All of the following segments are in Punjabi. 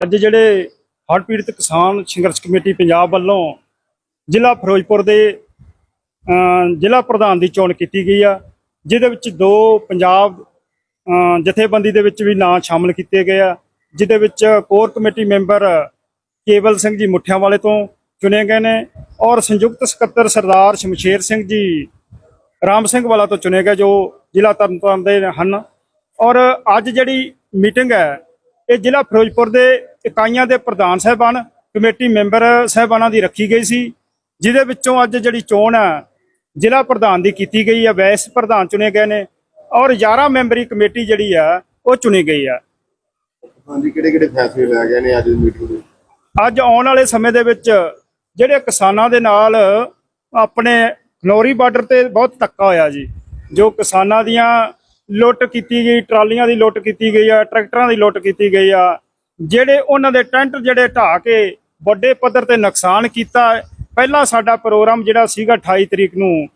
ਅੱਜ ਜਿਹੜੇ ਹੜ੍ਹ ਪੀੜਤ ਕਿਸਾਨ ਸੰਘਰਸ਼ ਕਮੇਟੀ ਪੰਜਾਬ ਵੱਲੋਂ ਜ਼ਿਲ੍ਹਾ ਫਿਰੋਜ਼ਪੁਰ ਦੇ ਜ਼ਿਲ੍ਹਾ ਪ੍ਰਧਾਨ ਦੀ ਚੋਣ ਕੀਤੀ ਗਈ ਆ, ਜਿਹਦੇ ਵਿੱਚ ਦੋ ਪੰਜਾਬ ਜਥੇਬੰਦੀ ਦੇ ਵਿੱਚ ਵੀ ਨਾਂ ਸ਼ਾਮਲ ਕੀਤੇ ਗਏ ਆ, ਜਿਹਦੇ ਵਿੱਚ ਕੋਰ ਕਮੇਟੀ ਮੈਂਬਰ ਕੇਵਲ ਸਿੰਘ ਜੀ ਮੁੱਠਿਆਂ ਵਾਲੇ ਤੋਂ ਚੁਣੇ ਗਏ ਨੇ ਔਰ ਸੰਯੁਕਤ ਸਕੱਤਰ ਸਰਦਾਰ ਸ਼ਮਸ਼ੇਰ ਸਿੰਘ ਜੀ ਰਾਮ ਸਿੰਘ ਵਾਲਾ ਤੋਂ ਚੁਣੇ ਗਏ ਜੋ ਜ਼ਿਲ੍ਹਾ ਤਰਨਤਾਰਨ ਦੇ ਹਨ। ਔਰ ਅੱਜ ਜਿਹੜੀ ਮੀਟਿੰਗ ਹੈ, ਇਹ ਜ਼ਿਲ੍ਹਾ ਫਿਰੋਜ਼ਪੁਰ ਦੇ ਇਕਾਈਆਂ ਦੇ ਪ੍ਰਧਾਨ ਸਾਹਿਬਾਨ ਕਮੇਟੀ ਮੈਂਬਰ ਸਾਹਿਬਾਨਾਂ ਦੀ ਰੱਖੀ ਗਈ ਸੀ ਜਿਹਦੇ ਵਿੱਚੋਂ ਅੱਜ ਜਿਹੜੀ ਚੋਣ ਹੈ ਜ਼ਿਲ੍ਹਾ ਪ੍ਰਧਾਨ ਦੀ ਕੀਤੀ ਗਈ ਹੈ ਵੈਸ ਪ੍ਰਧਾਨ ਚੁਣੇ ਗਏ ਨੇ ਔਰ 11 ਮੈਂਬਰੀ ਕਮੇਟੀ ਜਿਹੜੀ ਆ ਉਹ ਚੁਣੀ ਗਈ ਆ ਹਾਂਜੀ ਕਿਹੜੇ ਕਿਹੜੇ ਫੈਸਲੇ ਲਏ ਗਏ ਨੇ ਅੱਜ ਦੀ ਮੀਟਿੰਗ ਵਿੱਚ? ਅੱਜ ਆਉਣ ਵਾਲੇ ਸਮੇਂ ਦੇ ਵਿੱਚ ਜਿਹੜੇ ਕਿਸਾਨਾਂ ਦੇ ਨਾਲ ਆਪਣੇ ਖਨੌਰੀ ਬਾਰਡਰ ਤੇ ਬਹੁਤ ਧੱਕਾ ਹੋਇਆ ਜੀ ਜੋ ਕਿਸਾਨਾਂ ਦੀਆਂ ਲੁੱਟ ਕੀਤੀ ਗਈ ਟਰਾਲੀਆਂ ਦੀ ਲੁੱਟ ਕੀਤੀ ਗਈ ਆ ਟਰੈਕਟਰਾਂ ਦੀ ਲੁੱਟ ਕੀਤੀ ਗਈ ਆ ਜਿਹੜੇ ਉਹਨਾਂ ਦੇ ਟੈਂਟ ਜਿਹੜੇ ਢਾਹ ਕੇ ਵੱਡੇ ਪੱਧਰ ਤੇ ਨੁਕਸਾਨ ਕੀਤਾ ਹੈ। ਪਹਿਲਾਂ ਸਾਡਾ ਪ੍ਰੋਗਰਾਮ ਜਿਹੜਾ ਸੀਗਾ 28 ਤਰੀਕ ਨੂੰ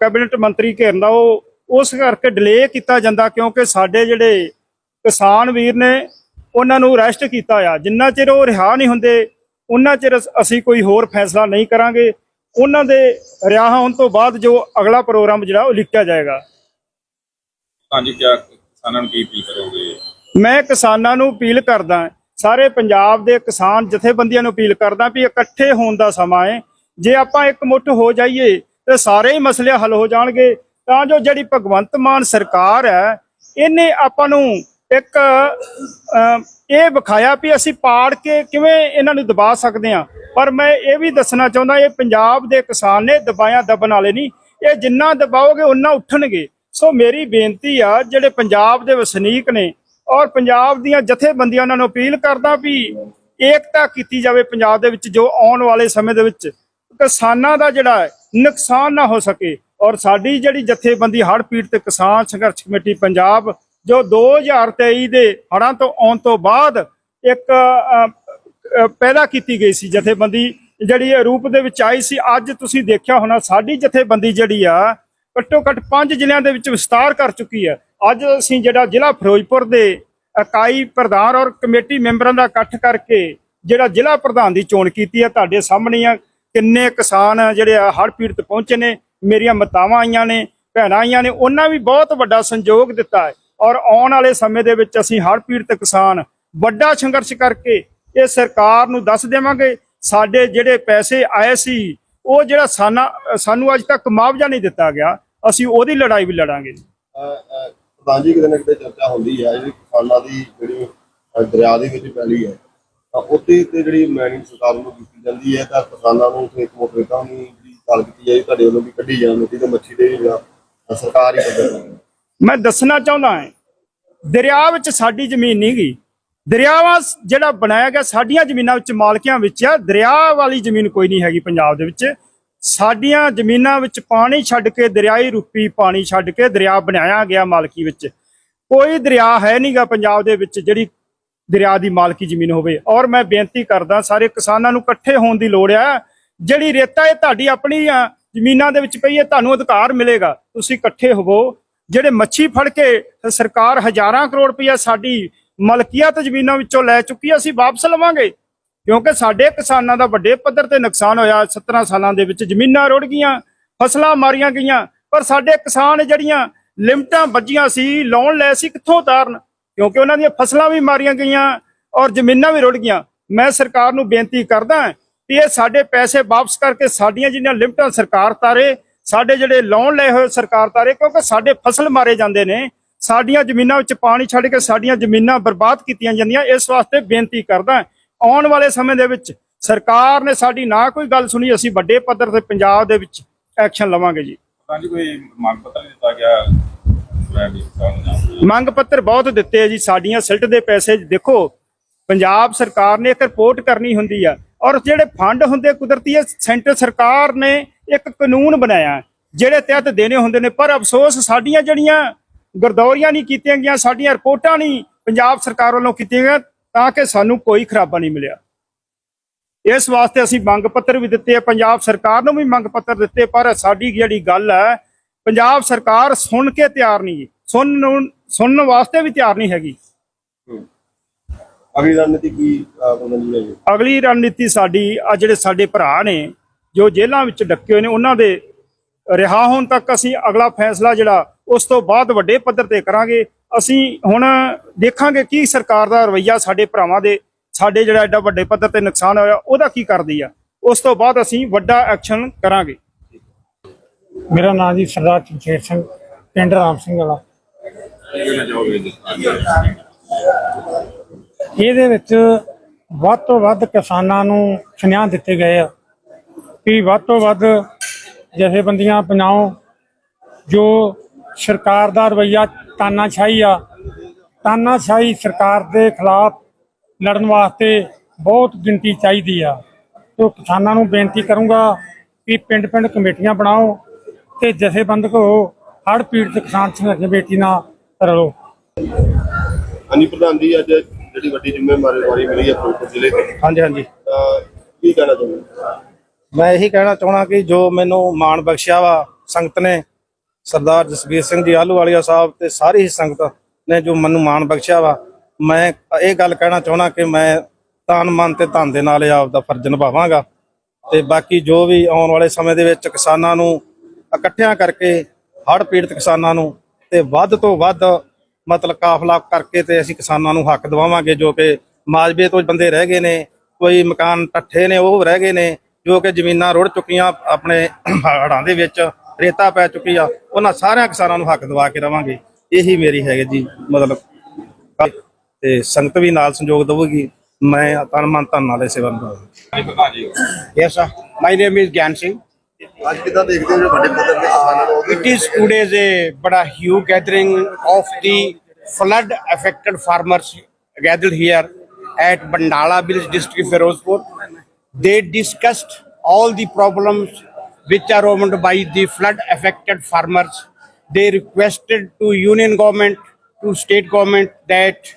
ਕੈਬਨਿਟ ਮੰਤਰੀ ਘੇਰਨ ਦਾ, ਉਹ ਉਸ ਕਰਕੇ ਡਿਲੇ ਕੀਤਾ ਜਾਂਦਾ ਕਿਉਂਕਿ ਸਾਡੇ ਜਿਹੜੇ ਕਿਸਾਨ ਵੀਰ ਨੇ, ਉਹਨਾਂ ਨੂੰ ਅਰੈਸਟ ਕੀਤਾ ਆ। ਜਿੰਨਾ ਚਿਰ ਉਹ ਰਿਹਾ ਨਹੀਂ ਹੁੰਦੇ, ਉਹਨਾਂ ਚਿਰ ਅਸੀਂ ਕੋਈ ਹੋਰ ਫੈਸਲਾ ਨਹੀਂ ਕਰਾਂਗੇ। ਉਹਨਾਂ ਦੇ ਰਿਹਾ ਹੋਣ ਤੋਂ ਬਾਅਦ ਜੋ ਅਗਲਾ ਪ੍ਰੋਗਰਾਮ ਜਿਹੜਾ, ਉਹ ਲਿਖਿਆ ਜਾਏਗਾ। ਹਾਂਜੀ ਕਿਸਾਨਾਂ ਨੂੰ ਕੀ ਅਪੀਲ ਕਰੋਗੇ? ਮੈਂ ਕਿਸਾਨਾਂ ਨੂੰ ਅਪੀਲ ਕਰਦਾ ਸਾਰੇ ਪੰਜਾਬ ਦੇ ਕਿਸਾਨ ਜਥੇਬੰਦੀਆਂ ਨੂੰ ਅਪੀਲ ਕਰਦਾ ਵੀ ਇਕੱਠੇ ਹੋਣ ਦਾ ਸਮਾਂ ਹੈ। ਜੇ ਆਪਾਂ ਇੱਕ ਮੁੱਠ ਹੋ ਜਾਈਏ ਤੇ ਸਾਰੇ ਹੀ ਮਸਲੇ ਹੱਲ ਹੋ ਜਾਣਗੇ, ਤਾਂ ਜੋ ਜਿਹੜੀ ਭਗਵੰਤ ਮਾਨ ਸਰਕਾਰ ਹੈ, ਇਹਨੇ ਆਪਾਂ ਨੂੰ ਇੱਕ ਇਹ ਵਿਖਾਇਆ ਵੀ ਅਸੀਂ ਪਾੜ ਕੇ ਕਿਵੇਂ ਇਹਨਾਂ ਨੂੰ ਦਬਾ ਸਕਦੇ ਹਾਂ। ਪਰ ਮੈਂ ਇਹ ਵੀ ਦੱਸਣਾ ਚਾਹੁੰਦਾ, ਇਹ ਪੰਜਾਬ ਦੇ ਕਿਸਾਨ ਨੇ ਦਬਾਇਆ ਦਬਣ ਵਾਲੇ ਨਹੀਂ। ਇਹ ਜਿੰਨਾ ਦਬਾਓਗੇ ਉਨਾ ਉੱਠਣਗੇ। ਸੋ ਮੇਰੀ ਬੇਨਤੀ ਆ, ਜਿਹੜੇ ਪੰਜਾਬ ਦੇ ਵਸਨੀਕ ਨੇ ਔਰ ਪੰਜਾਬ ਦੀਆਂ ਜਥੇਬੰਦੀਆਂ ਉਹਨਾਂ ਨੂੰ ਅਪੀਲ ਕਰਦਾ ਵੀ ਏਕਤਾ ਕੀਤੀ ਜਾਵੇ ਪੰਜਾਬ ਦੇ ਵਿੱਚ ਜੋ ਆਉਣ ਵਾਲੇ ਸਮੇਂ ਦੇ ਵਿੱਚ, ਕਿਸਾਨਾਂ ਦਾ ਜਿਹੜਾ ਨੁਕਸਾਨ ਨਾ ਹੋ ਸਕੇ ਔਰ ਸਾਡੀ ਜਿਹੜੀ ਜਥੇਬੰਦੀ ਹੜ੍ਹ ਪੀੜਤ ਕਿਸਾਨ ਸੰਘਰਸ਼ ਕਮੇਟੀ ਪੰਜਾਬ, ਜੋ 2023 ਦੇ ਹੜ੍ਹਾਂ ਤੋਂ ਆਉਣ ਤੋਂ ਬਾਅਦ ਇੱਕ ਪੈਦਾ ਕੀਤੀ ਗਈ ਸੀ ਜਥੇਬੰਦੀ, ਜਿਹੜੀ ਰੂਪ ਦੇ ਵਿੱਚ ਆਈ ਸੀ, ਅੱਜ ਤੁਸੀਂ ਦੇਖਿਆ ਹੋਣਾ ਸਾਡੀ ਜਥੇਬੰਦੀ ਜਿਹੜੀ ਆ, ਘੱਟੋ ਘੱਟ ਪੰਜ ਜ਼ਿਲ੍ਹਿਆਂ ਦੇ ਵਿੱਚ ਵਿਸਤਾਰ ਕਰ ਚੁੱਕੀ ਹੈ। ਅੱਜ ਅਸੀਂ ਜਿਹੜਾ ਜ਼ਿਲ੍ਹਾ ਫਿਰੋਜ਼ਪੁਰ ਦੇ ਇਕਾਈ ਪ੍ਰਧਾਨ ਔਰ ਕਮੇਟੀ ਮੈਂਬਰਾਂ ਦਾ ਇਕੱਠ ਕਰਕੇ ਜਿਹੜਾ ਜ਼ਿਲ੍ਹਾ ਪ੍ਰਧਾਨ ਦੀ ਚੋਣ ਕੀਤੀ ਹੈ, ਤੁਹਾਡੇ ਸਾਹਮਣੇ ਆ। ਕਿੰਨੇ ਕਿਸਾਨ ਜਿਹੜੇ ਆ, ਹੜ੍ਹ ਪੀੜਤ ਪਹੁੰਚੇ ਨੇ, ਮੇਰੀਆਂ ਮਤਾਵਾਂ ਆਈਆਂ ਨੇ, ਭੈਣਾਂ ਆਈਆਂ ਨੇ, ਉਹਨਾਂ ਵੀ ਬਹੁਤ ਵੱਡਾ ਸੰਯੋਗ ਦਿੱਤਾ ਹੈ। ਔਰ ਆਉਣ ਵਾਲੇ ਸਮੇਂ ਦੇ ਵਿੱਚ ਅਸੀਂ ਹੜ੍ਹ ਪੀੜਤ ਕਿਸਾਨ ਵੱਡਾ ਸੰਘਰਸ਼ ਕਰਕੇ ਇਹ ਸਰਕਾਰ ਨੂੰ ਦੱਸ ਦੇਵਾਂਗੇ, ਸਾਡੇ ਜਿਹੜੇ ਪੈਸੇ ਆਏ ਸੀ, ਉਹ ਜਿਹੜਾ ਸਾਨਾ ਸਾਨੂੰ ਅੱਜ ਤੱਕ ਮੁਆਵਜ਼ਾ ਨਹੀਂ ਦਿੱਤਾ ਗਿਆ, ਅਸੀਂ ਉਹਦੀ ਲੜਾਈ ਵੀ ਲੜਾਂਗੇ ਅਹ, ਜੀ ਕਿਤੇ ਨਾ ਕਿਤੇ ਚਰਚਾ ਹੁੰਦੀ ਹੈ ਜਿਹੜੀ ਕਿਸਾਨਾਂ ਦੀ ਜਿਹੜੀ ਅਹ, ਦਰਿਆ ਦੇ ਵਿੱਚ ਪੈਲੀ ਹੈ ਤਾਂ ਉੱਤੇ ਤੇ ਜਿਹੜੀ ਮੈਨਿੰਗ ਸਰਕਾਰ ਨੂੰ ਕੀਤੀ ਜਾਂਦੀ ਹੈ ਤਾਂ ਕਿਸਾਨਾਂ ਨੂੰ ਇੱਕ ਮੋਟਰੇਟਾਂ ਨੂੰ ਜਿਹੜੀ ਗੱਲ ਕੀਤੀ ਜਾਏ ਤੁਹਾਡੇ ਵੱਲੋਂ ਵੀ ਕੱਢੀ ਜਾਣ ਮਿੱਟੀ ਤੇ ਮੱਛੀ ਦੇ ਜਾਂ ਤਾਂ ਸਰਕਾਰ ਹੀ ਪੱਧਰ ਮੈਂ ਦੱਸਣਾ ਚਾਹੁੰਦਾ ਹਾਂ ਦਰਿਆ ਵਿੱਚ ਸਾਡੀ ਜ਼ਮੀਨ ਨਹੀਂ ਗਈ। ਦਰਿਆਵਾਂ ਸ- ਜਿਹੜਾ ਬਣਾਇਆ ਗਿਆ ਸਾਡੀਆਂ ਜ਼ਮੀਨਾਂ ਵਿੱਚ ਮਾਲਕੀਆਂ ਵਿੱਚ ਆ ਦਰਿਆ ਵਾਲੀ ਜ਼ਮੀਨ ਕੋਈ ਨਹੀਂ ਹੈਗੀ ਪੰਜਾਬ ਦੇ ਵਿੱਚ। ਸਾਡੀਆਂ ਜ਼ਮੀਨਾਂ ਵਿੱਚ ਪਾਣੀ ਛੱਡ ਕੇ ਦਰਿਆਈ ਰੂਪੀ ਪਾਣੀ ਛੱਡ ਕੇ ਦਰਿਆ ਬਣਾਇਆ ਗਿਆ ਮਾਲਕੀ ਵਿੱਚ। ਕੋਈ ਦਰਿਆ ਹੈ ਨਹੀਂਗਾ ਪੰਜਾਬ ਦੇ ਵਿੱਚ ਜਿਹੜੀ ਦਰਿਆ ਦੀ ਮਾਲਕੀ ਜ਼ਮੀਨ ਹੋਵੇ। ਔਰ ਮੈਂ ਬੇਨਤੀ ਕਰਦਾ ਸਾਰੇ ਕਿਸਾਨਾਂ ਨੂੰ ਇਕੱਠੇ ਹੋਣ ਦੀ ਲੋੜ ਹੈ ਜਿਹੜੀ ਰੇਤਾ ਇਹ ਤੁਹਾਡੀ ਆਪਣੀ ਜ਼ਮੀਨਾਂ ਦੇ ਵਿੱਚ ਪਈ ਹੈ ਤੁਹਾਨੂੰ ਅਧਿਕਾਰ ਮਿਲੇਗਾ। ਤੁਸੀਂ ਇਕੱਠੇ ਹੋਵੋ। ਜਿਹੜੇ ਮੱਛੀ ਫੜ ਕੇ ਸਰਕਾਰ ਹਜ਼ਾਰਾਂ ਕਰੋੜ ਰੁਪਇਆ ਸਾਡੀ ਮਲਕੀਅਤ ਜ਼ਮੀਨਾਂ ਵਿੱਚੋਂ ਲੈ ਚੁੱਕੀ ਹੈ, ਅਸੀਂ ਵਾਪਸ ਲਵਾਂਗੇ। ਕਿਉਂਕਿ ਸਾਡੇ ਕਿਸਾਨਾਂ ਦਾ ਵੱਡੇ ਪੱਧਰ ਤੇ ਨੁਕਸਾਨ ਹੋਇਆ 17 ਸਾਲਾਂ ਦੇ ਵਿੱਚ, ਜ਼ਮੀਨਾਂ ਰੁੜ ਗਈਆਂ, ਫਸਲਾਂ ਮਾਰੀਆਂ ਗਈਆਂ, ਪਰ ਸਾਡੇ ਕਿਸਾਨ ਜਿਹੜੀਆਂ ਲਿਮਟਾਂ ਵੱਜੀਆਂ ਸੀ ਲੋਨ ਲੈ ਸੀ ਕਿੱਥੋਂ ਉਤਾਰਨ? ਕਿਉਂਕਿ ਉਹਨਾਂ ਦੀਆਂ ਫਸਲਾਂ ਵੀ ਮਾਰੀਆਂ ਗਈਆਂ ਔਰ ਜ਼ਮੀਨਾਂ ਵੀ ਰੁੜ ਗਈਆਂ। ਮੈਂ ਸਰਕਾਰ ਨੂੰ ਬੇਨਤੀ ਕਰਦਾ ਹਾਂ ਕਿ ਇਹ ਸਾਡੇ ਪੈਸੇ ਵਾਪਸ ਕਰਕੇ ਸਾਡੀਆਂ ਜਿਹੜੀਆਂ ਲਿਮਟਾਂ ਸਰਕਾਰ ਤਾਰੇ, ਸਾਡੇ ਜਿਹੜੇ ਲੋਨ ਲਏ ਹੋਏ ਸਰਕਾਰ ਤਾਰੇ, ਕਿਉਂਕਿ ਸਾਡੇ ਫਸਲ ਮਾਰੇ ਜਾਂਦੇ ਨੇ, ਸਾਡੀਆਂ ਜ਼ਮੀਨਾਂ ਵਿੱਚ ਪਾਣੀ ਛੱਡ ਕੇ ਸਾਡੀਆਂ ਜ਼ਮੀਨਾਂ ਬਰਬਾਦ ਕੀਤੀਆਂ ਜਾਂਦੀਆਂ, ਇਸ ਵਾਸਤੇ ਬੇਨਤੀ ਕਰਦਾ ਆਉਣ ਵਾਲੇ ਸਮੇਂ ਦੇ ਵਿੱਚ ਸਰਕਾਰ ਨੇ ਸਾਡੀ ਨਾ ਕੋਈ ਗੱਲ ਸੁਣੀ ਅਸੀਂ ਵੱਡੇ ਪੱਧਰ ਤੇ ਪੰਜਾਬ ਦੇ ਵਿੱਚ ਐਕਸ਼ਨ ਲਵਾਂਗੇ ਜੀ। ਹਾਂਜੀ ਕੋਈ ਮੰਗ ਪੱਤਰ ਦਿੱਤਾ ਗਿਆ ਮੰਗ ਬਹੁਤ ਦਿੱਤੇ ਆ ਜੀ ਸਾਡੀਆਂ ਸਿਲਟ ਦੇ ਪੈਸੇ ਦੇਖੋ ਪੰਜਾਬ ਸਰਕਾਰ ਨੇ ਇੱਕ ਰਿਪੋਰਟ ਕਰਨੀ ਹੁੰਦੀ ਆ ਔਰ ਜਿਹੜੇ ਫੰਡ ਹੁੰਦੇ ਕੁਦਰਤੀ ਸੈਂਟਰ ਸਰਕਾਰ ਨੇ ਇੱਕ ਕਾਨੂੰਨ ਬਣਾਇਆ ਜਿਹੜੇ ਤਹਿਤ ਦੇਣੇ ਹੁੰਦੇ ਨੇ ਪਰ ਅਫਸੋਸ ਸਾਡੀਆਂ ਜਿਹੜੀਆਂ ਗਰਦੌਰੀਆਂ ਨਹੀਂ ਕੀਤੀਆਂ ਗਈਆਂ ਸਾਡੀਆਂ ਰਿਪੋਰਟਾਂ ਨਹੀਂ ਪੰਜਾਬ ਸਰਕਾਰ ਵੱਲੋਂ ਕੀਤੀਆਂ ਗਈਆਂ ਤਾਂ ਕਿ ਸਾਨੂੰ ਕੋਈ ਖਰਾਬਾ ਨਹੀਂ ਮਿਲਿਆ। ਇਸ ਵਾਸਤੇ ਅਸੀਂ ਮੰਗ ਪੱਤਰ ਵੀ ਦਿੱਤੇ ਆ। ਪੰਜਾਬ ਸਰਕਾਰ ਨੂੰ ਵੀ ਮੰਗ ਪੱਤਰ ਦਿੱਤੇ ਪਰ ਸਾਡੀ ਜਿਹੜੀ ਗੱਲ ਹੈ ਪੰਜਾਬ ਸਰਕਾਰ ਸੁਣ ਕੇ ਤਿਆਰ ਨਹੀਂ ਜੀ। ਸੁਣਨ ਸੁਣਨ ਵਾਸਤੇ ਵੀ ਤਿਆਰ ਨਹੀਂ ਹੈਗੀ। ਅਗਲੀ ਰਣਨੀਤੀ ਕੀ ਜੀ ਹੈ ਅਗਲੀ ਰਣਨੀਤੀ ਸਾਡੀ ਆ ਜਿਹੜੇ ਸਾਡੇ ਭਰਾ ਨੇ ਜੋ ਜੇਲ੍ਹਾਂ ਵਿੱਚ ਡੱਕੇ ਹੋਏ ਨੇ ਉਹਨਾਂ ਦੇ ਰਿਹਾ ਹੋਣ ਤੱਕ ਅਸੀਂ ਅਗਲਾ ਫੈਸਲਾ ਜਿਹੜਾ ਉਸ ਤੋਂ ਬਾਅਦ ਵੱਡੇ ਪੱਧਰ ਤੇ ਕਰਾਂਗੇ। ਅਸੀਂ ਹੁਣ ਦੇਖਾਂਗੇ ਕੀ ਸਰਕਾਰ ਦਾ ਰਵੱਈਆ ਸਾਡੇ ਭਰਾਵਾਂ ਦੇ, ਸਾਡੇ ਜਿਹੜਾ ਐਡਾ ਵੱਡੇ ਪੱਧਰ ਤੇ ਨੁਕਸਾਨ ਹੋਇਆ, ਉਹਦਾ ਕੀ ਕਰਦੀ ਆ। ਉਸ ਤੋਂ ਬਾਅਦ ਅਸੀਂ ਵੱਡਾ ਐਕਸ਼ਨ ਕਰਾਂਗੇ। ਮੇਰਾ ਨਾਮ ਜੀ ਸਰਦਾਰ ਚਮਸ਼ੇਰ ਸਿੰਘ, ਪਿੰਡ ਰਾਮ ਸਿੰਘ ਵਾਲਾ। ਇਹਦੇ ਵਿੱਚ ਵੱਧ ਤੋਂ ਵੱਧ ਕਿਸਾਨਾਂ ਨੂੰ ਸੁਨੇਹਾ ਦਿੱਤੇ ਗਏ ਆ ਕਿ ਵੱਧ ਤੋਂ ਵੱਧ ਜਥੇਬੰਦੀਆਂ ਬਣਾਓ ਜੋ ਸਰਕਾਰ ਦਾ ਰਵੱਈਆ ਤਾਨਾਸ਼ਾਹੀ ਆ। ਤਾਨਾਸ਼ਾਹੀ ਸਰਕਾਰ ਦੇ ਖਿਲਾਫ ਲੜਨ ਵਾਸਤੇ ਬਹੁਤ ਗਿਣਤੀ ਚਾਹੀਦੀ ਆ। ਤੋ ਕਿਸਾਨਾਂ ਨੂੰ ਬੇਨਤੀ ਕਰੂੰਗਾ ਕਿ ਪਿੰਡ-ਪਿੰਡ ਕਮੇਟੀਆਂ ਬਣਾਓ ਤੇ ਜਥੇਬੰਦਕ ਹੋ ਹੜ੍ਹ ਪੀੜਤ ਕਿਸਾਨ ਸੰਘਰਸ਼ ਕਮੇਟੀ ਨਾਲ ਰਲੋ। ਹਾਂਜੀ ਪ੍ਰਧਾਨ ਜੀ ਅੱਜ ਜਿਹੜੀ ਵੱਡੀ ਜ਼ਿੰਮੇਵਾਰੀ ਵਾਰੀ ਮਿਲੀ ਹੈ ਫਿਰੋਜ਼ਪੁਰ ਜ਼ਿਲ੍ਹੇ ਤੇ। ਹਾਂਜੀ ਹਾਂਜੀ। ਤਾਂ ਕੀ ਕਹਿਣਾ ਚਾਹੁੰਦੇ ਮੈਂ ਇਹੀ ਕਹਿਣਾ ਚਾਹਣਾ ਕਿ ਜੋ ਮੈਨੂੰ ਮਾਣ ਬਖਸ਼ਿਆ ਵਾ ਸੰਗਤ ਨੇ ਸਰਦਾਰ ਜਸਵੀਰ ਸਿੰਘ ਜੀ ਆਲੂਵਾਲੀਆ ਸਾਹਿਬ ਤੇ ਸਾਰੀ ਹੀ ਸੰਗਤ ਨੇ ਜੋ ਮੈਨੂੰ ਮਾਣ ਬਖਸ਼ਿਆ ਵਾ, ਮੈਂ ਇਹ ਗੱਲ ਕਹਿਣਾ ਚਾਹਣਾ ਕਿ ਮੈਂ ਤਨ ਮਨ ਤੇ ਧਨ ਦੇ ਨਾਲ ਇਹ ਆਪ ਦਾ ਫਰਜ਼ ਨਿਭਾਵਾਂਗਾ। ਤੇ ਬਾਕੀ ਜੋ ਵੀ ਆਉਣ ਵਾਲੇ ਸਮੇਂ ਦੇ ਵਿੱਚ ਕਿਸਾਨਾਂ ਨੂੰ ਇਕੱਠਿਆਂ ਕਰਕੇ, ਹੜ੍ਹ ਪੀੜਤ ਕਿਸਾਨਾਂ ਨੂੰ ਤੇ ਵੱਧ ਤੋਂ ਵੱਧ ਮਤਲਬ ਕਾਫਲਾ ਕਰਕੇ ਤੇ ਅਸੀਂ ਕਿਸਾਨਾਂ ਨੂੰ ਹੱਕ ਦਿਵਾਵਾਂਗੇ, ਜੋ ਕਿ ਮਾਜਬੇ ਤੋਂ ਬੰਦੇ ਰਹਿ ਗਏ ਨੇ, ਕੋਈ ਮਕਾਨ ਟੱਠੇ ਨੇ, ਉਹ ਰਹਿ ਗਏ ਨੇ, ਜੋ ਕਿ ਜ਼ਮੀਨਾਂ ਰੁੜ ਚੁੱਕੀਆਂ ਆਪਣੇ ਹੜਾਂ ਦੇ ਵਿੱਚ। ਰੇਤਾ ਪੈ ਚੁੱਕੀ ਆ ਉਹਨਾਂ ਸਾਰਿਆਂ ਕਿਸਾਨਾਂ ਨੂੰ ਹੱਕ ਦਿਵਾ ਕੇ ਰਵਾਂਗੇ ਇਹੀ ਮੇਰੀ ਹੈਗੀ ਜੀ ਮਤਲਬ ਤੇ ਸੰਗਤ ਵੀ ਨਾਲ ਸੰਯੋਗ ਦੇਵੇਗੀ ਮੈਂ ਤਨ ਮਨ ਧਨ ਨਾਲ ਸੇਵਾ ਜੀ ਜੀ Yes, sir. My name is Gyan Singh. ਅੱਜ ਕਿਦਾਂ ਦੇਖਦੇ ਹੋ ਜਿਹੜੇ ਵੱਡੇ ਪੱਧਰ ਤੇ ਕਿਸਾਨਾਂ ਨੂੰ is today is a bada huge gathering of the flood affected farmers gathered here at Bandala village district Ferozpur. They discussed all the problems which are owned by the flood affected farmers. They requested to union government, to state government that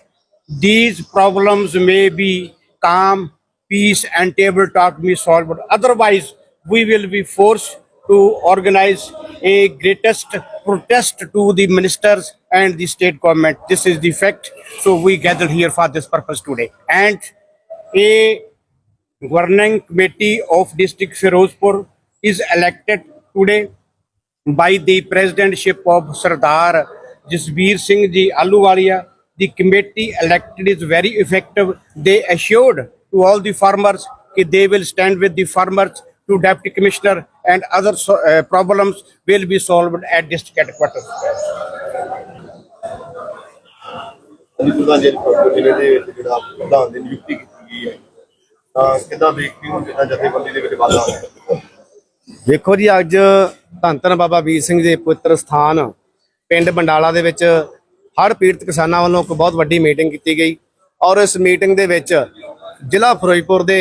these problems may be calm, peace, and table talk be solved. Otherwise, we will be forced to organize a greatest protest to the ministers and the state government. This is the fact. So we gathered here for this purpose today. And a governing committee of district Firozpur is elected today by the presidentship of Sardar Jasbir Singh Ji Aluwalia. The committee elected is very effective. They assured to all the farmers that they will stand with the farmers to deputy commissioner and other so, uh, problems will be solved at district headquarters. ਹਾਂਜੀ ਪ੍ਰਧਾਨ ਜੀ ਫਿਰੋਜ਼ਪੁਰ ਜ਼ਿਲ੍ਹੇ ਦੇ ਵਿੱਚ ਜਿਹੜਾ ਪ੍ਰਧਾਨ ਦੀ ਨਿਯੁਕਤੀ ਕੀਤੀ ਗਈ ਹੈ ਤਾਂ ਕਿਦਾਂ ਦੇਖਦੇ ਹੋ ਕਿਦਾਂ ਜਥੇਬੰਦੀ ਦੇ ਵਿੱਚ ਵਾਧਾ ਦੇਖੋ ਜੀ, ਅੱਜ ਧੰਨ ਧੰਨ ਬਾਬਾ ਵੀਰ ਸਿੰਘ ਦੇ ਪੁੱਤਰ ਸਥਾਨ ਪਿੰਡ ਬੰਡਾਲਾ ਦੇ ਵਿੱਚ ਹੜ੍ਹ ਪੀੜਤ ਕਿਸਾਨਾਂ ਵੱਲੋਂ ਇੱਕ ਬਹੁਤ ਵੱਡੀ ਮੀਟਿੰਗ ਕੀਤੀ ਗਈ ਔਰ ਇਸ ਮੀਟਿੰਗ ਦੇ ਵਿੱਚ ਜ਼ਿਲ੍ਹਾ ਫਿਰੋਜ਼ਪੁਰ ਦੇ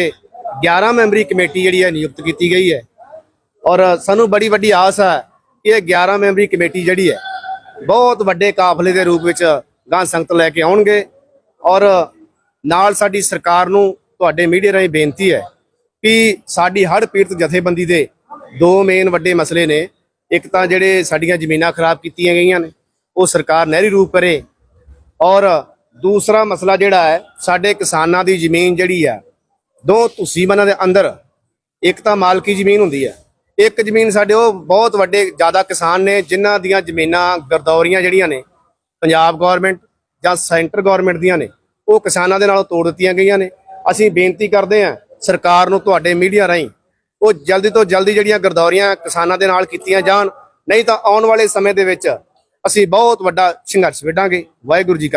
11 ਮੈਂਬਰੀ ਕਮੇਟੀ ਜਿਹੜੀ ਹੈ ਨਿਯੁਕਤ ਕੀਤੀ ਗਈ ਹੈ ਔਰ ਸਾਨੂੰ ਬੜੀ ਵੱਡੀ ਆਸ ਹੈ ਕਿ ਇਹ 11 ਮੈਂਬਰੀ ਕਮੇਟੀ ਜਿਹੜੀ ਹੈ ਬਹੁਤ ਵੱਡੇ ਕਾਫਲੇ ਦੇ ਰੂਪ ਵਿੱਚ ਗਾਂ ਸੰਗਤ ਲੈ ਕੇ ਆਉਣਗੇ ਔਰ ਨਾਲ ਸਾਡੀ ਸਰਕਾਰ ਨੂੰ ਤੁਹਾਡੇ ਮੀਡੀਆ ਰਾਹੀਂ ਬੇਨਤੀ ਹੈ ਕਿ ਸਾਡੀ ਹੜ੍ਹ ਪੀੜਤ ਜਥੇਬੰਦੀ ਦੇ ਦੋ ਮੇਨ ਵੱਡੇ ਮਸਲੇ ਨੇ। ਇੱਕ ਤਾਂ ਜਿਹੜੇ ਸਾਡੀਆਂ ਜ਼ਮੀਨਾਂ ਖਰਾਬ ਕੀਤੀਆਂ ਗਈਆਂ ਨੇ, ਉਹ ਸਰਕਾਰ ਨਹਿਰੀ ਰੂਪ ਕਰੇ। ਔਰ ਦੂਸਰਾ ਮਸਲਾ ਜਿਹੜਾ ਹੈ, ਸਾਡੇ ਕਿਸਾਨਾਂ ਦੀ ਜ਼ਮੀਨ ਜਿਹੜੀ ਆ ਦੋ ਤੁਸੀਬਨਾਂ ਦੇ ਅੰਦਰ, ਇੱਕ ਤਾਂ ਮਾਲਕੀ ਜ਼ਮੀਨ ਹੁੰਦੀ ਹੈ। ਇੱਕ ਜ਼ਮੀਨ ਸਾਡੇ ਉਹ ਬਹੁਤ ਵੱਡੇ ਜ਼ਿਆਦਾ ਕਿਸਾਨ ਨੇ, ਜਿਨ੍ਹਾਂ ਦੀਆਂ ਜ਼ਮੀਨਾਂ ਗਰਦੌਰੀਆਂ ਜਿਹੜੀਆਂ ਨੇ, ਪੰਜਾਬ ਗਵਰਨਮੈਂਟ ਜਾਂ ਸੈਂਟਰ ਗਵਰਨਮੈਂਟ ਦੀਆਂ ਨੇ, ਉਹ ਕਿਸਾਨਾਂ ਦੇ ਨਾਲੋਂ ਤੋੜ ਦਿੱਤੀਆਂ ਗਈਆਂ ਨੇ। ਅਸੀਂ ਬੇਨਤੀ ਕਰਦੇ ਹਾਂ, ਸਰਕਾਰ ਨੂੰ ਤੁਹਾਡੇ ਮੀਡੀਆ ਰਾਹੀਂ ਉਹ ਜਲਦੀ ਤੋਂ ਜਲਦੀ ਜਿਹੜੀਆਂ ਗਰਦੌਰੀਆਂ ਕਿਸਾਨਾਂ ਦੇ ਨਾਲ ਕੀਤੀਆਂ ਜਾਣ, ਨਹੀਂ ਤਾਂ ਆਉਣ ਵਾਲੇ ਸਮੇਂ ਦੇ ਵਿੱਚ ਅਸੀਂ ਬਹੁਤ ਵੱਡਾ ਸੰਘਰਸ਼ ਵਿੱਢਾਂਗੇ। ਵਾਹਿਗੁਰੂ ਜੀ ਕਾ